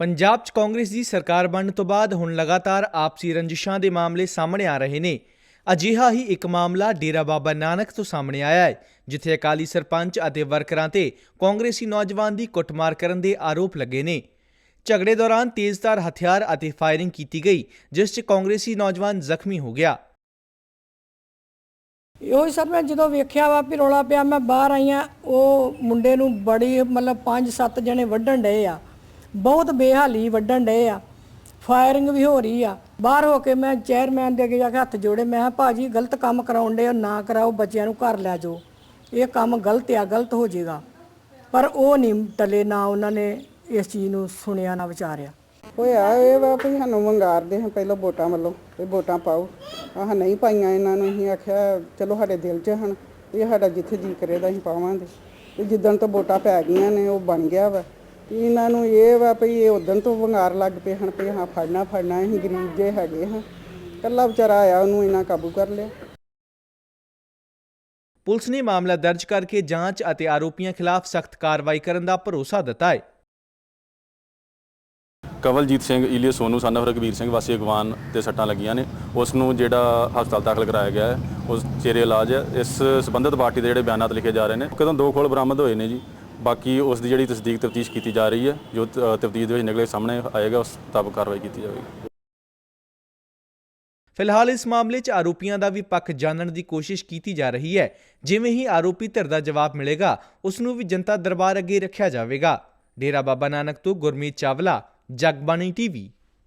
ਪੰਜਾਬ 'ਚ ਕਾਂਗਰਸ ਦੀ ਸਰਕਾਰ ਬਣਨ ਤੋਂ ਬਾਅਦ ਹੁਣ ਲਗਾਤਾਰ ਆਪਸੀ ਰੰਜਿਸ਼ਾਂ ਦੇ ਮਾਮਲੇ ਸਾਹਮਣੇ ਆ ਰਹੇ ਨੇ। ਅਜਿਹਾ ਹੀ ਇੱਕ ਮਾਮਲਾ ਡੇਰਾ ਬਾਬਾ ਨਾਨਕ ਤੋਂ ਸਾਹਮਣੇ ਆਇਆ ਹੈ, ਜਿੱਥੇ ਅਕਾਲੀ ਸਰਪੰਚ ਅਤੇ ਵਰਕਰਾਂ ਤੇ ਕਾਂਗਰਸੀ ਨੌਜਵਾਨ ਦੀ ਕੁੱਟਮਾਰ ਕਰਨ ਦੇ ਆਰੋਪ ਲੱਗੇ ਨੇ। ਝਗੜੇ ਦੌਰਾਨ ਤੇਜ਼ਧਾਰ ਹਥਿਆਰ ਅਤੇ ਫਾਇਰਿੰਗ ਕੀਤੀ ਗਈ, ਜਿਸ 'ਚ ਕਾਂਗਰਸੀ ਨੌਜਵਾਨ ਜ਼ਖਮੀ ਹੋ ਗਿਆ। ਇਹੋ ਸਰ, ਮੈਂ ਜਦੋਂ ਵੇਖਿਆ ਵਾ ਵੀ ਰੌਲਾ ਪਿਆ, ਮੈਂ ਬਾਹਰ ਆਈ ਆ, ਉਹ ਮੁੰਡੇ ਨੂੰ ਬੜੀ ਮਤਲਬ 5-7 ਜਣੇ ਵੱਢਣ ਡਏ ਆ। ਬਹੁਤ ਬੇਹਾਲੀ ਵੱਢਣ ਡਏ ਆ। ਫਾਇਰਿੰਗ ਵੀ ਹੋ ਰਹੀ ਆ। ਬਾਹਰ ਹੋ ਕੇ ਮੈਂ ਚੇਅਰਮੈਨ ਦੇ ਅੱਗੇ ਜਾ ਕੇ ਹੱਥ ਜੋੜੇ, ਮੈਂ ਕਿਹਾ, ਭਾਜੀ, ਗਲਤ ਕੰਮ ਕਰਾਉਣ ਡਏ ਹੋ, ਨਾ ਕਰਾਓ, ਬੱਚਿਆਂ ਨੂੰ ਘਰ ਲੈ ਜਾਓ। ਇਹ ਕੰਮ ਗਲਤ ਆ, ਗਲਤ ਹੋ ਜਾਏਗਾ ਪਰ ਉਹ ਨਹੀਂ ਟਲੇ, ਨਾ ਉਹਨਾਂ ਨੇ ਇਸ ਚੀਜ਼ ਨੂੰ ਸੁਣਿਆ, ਨਾ ਵਿਚਾਰਿਆ। ਹੋਇਆ ਇਹ ਵਾ ਵੀ ਸਾਨੂੰ ਵੰਗਾਰਦੇ ਹਾਂ ਪਹਿਲਾਂ ਵੋਟਾਂ ਵੱਲੋਂ, ਵੀ ਵੋਟਾਂ ਪਾਓ। ਆਹ ਨਹੀਂ ਪਾਈਆਂ ਇਹਨਾਂ ਨੂੰ, ਅਸੀਂ ਆਖਿਆ, ਚਲੋ, ਸਾਡੇ ਦਿਲ 'ਚ ਹਨ, ਇਹ ਸਾਡਾ ਜਿੱਥੇ ਜੀ ਕਰੇਦਾ ਅਸੀਂ ਪਾਵਾਂਗੇ। ਤੇ ਜਿੱਦਣ ਤੋਂ ਵੋਟਾਂ ਪੈ ਗਈਆਂ ਨੇ, ਉਹ ਬਣ ਗਿਆ ਵਾ। ਇਹਨਾਂ ਨੂੰ ਇਹ ਵਾ ਵੀ ਇਹ ਉਦੋਂ ਤੋਂ ਵੰਗਾਰ ਲੱਗ ਪਏ ਹਨ ਵੀ ਹਾਂ ਫੜਨਾ ਫੜਨਾ ਅਸੀਂ ਗਰੀਬ ਜੇ ਹੈਗੇ ਹਾਂ। ਕੱਲਾ ਵਿਚਾਰਾ ਆਇਆ ਉਹਨੂੰ ਇਹਨਾਂ ਕਾਬੂ ਕਰ ਲਿਆ। ਪੁਲਿਸ ਨੇ ਮਾਮਲਾ ਦਰਜ ਕਰਕੇ ਜਾਂਚ ਅਤੇ ਆਰੋਪੀਆਂ ਖਿਲਾਫ ਸਖਤ ਕਾਰਵਾਈ ਕਰਨ ਦਾ ਭਰੋਸਾ ਦਿੱਤਾ ਹੈ। Kawaljit Singh alias Sonu son of ਰਘਵੀਰ ਸਿੰਘ ਵਾਸੀ ਅਗਵਾਨ ਤੇ ਸੱਟਾਂ ਲੱਗੀਆਂ ਨੇ। ਉਸ ਨੂੰ ਜਿਹੜਾ ਹਸਪਤਾਲ ਦਾਖਲ ਕਰਾਇਆ ਗਿਆ ਹੈ ਉਸ ਚੇਰੇ ਇਲਾਜ ਹੈ। ਇਸ ਸੰਬੰਧਿਤ ਪਾਰਟੀ ਦੇ ਜਿਹੜੇ ਬਿਆਨਾਤ ਲਿਖੇ ਜਾ ਰਹੇ ਨੇ ਕਦੋਂ ਦੋ ਖੋਲ ਬਰਾਮਦ ਹੋਏ ਨੇ ਜੀ? ਬਾਕੀ ਉਸ ਦੀ ਜਿਹੜੀ ਤਸਦੀਕ ਤਫਤੀਸ਼ ਕੀਤੀ ਜਾ ਰਹੀ ਹੈ, ਜੋ ਤਫਤੀਸ਼ ਦੇ ਵਿੱਚ ਨਿਕਲੇ ਸਾਹਮਣੇ ਆਏਗਾ, ਉਸ ਮੁਤਾਬਕ ਕਾਰਵਾਈ ਕੀਤੀ ਜਾਵੇਗੀ। ਫਿਲਹਾਲ ਇਸ ਮਾਮਲੇ 'ਚ ਆਰੋਪੀਆਂ ਦਾ ਵੀ ਪੱਖ ਜਾਣਨ ਦੀ ਕੋਸ਼ਿਸ਼ ਕੀਤੀ ਜਾ ਰਹੀ ਹੈ। ਜਿਵੇਂ ਹੀ ਆਰੋਪੀ ਧਿਰ ਦਾ ਜਵਾਬ ਮਿਲੇਗਾ, ਉਸ ਨੂੰ ਵੀ ਜਨਤਾ ਦਰਬਾਰ ਅੱਗੇ ਰੱਖਿਆ ਜਾਵੇਗਾ। ਡੇਰਾ ਬਾਬਾ ਨਾਨਕ ਤੋਂ ਗੁਰਮੀਤ ਚਾਵਲਾ, ਜਗਬਾਣੀ ਟੀਵੀ।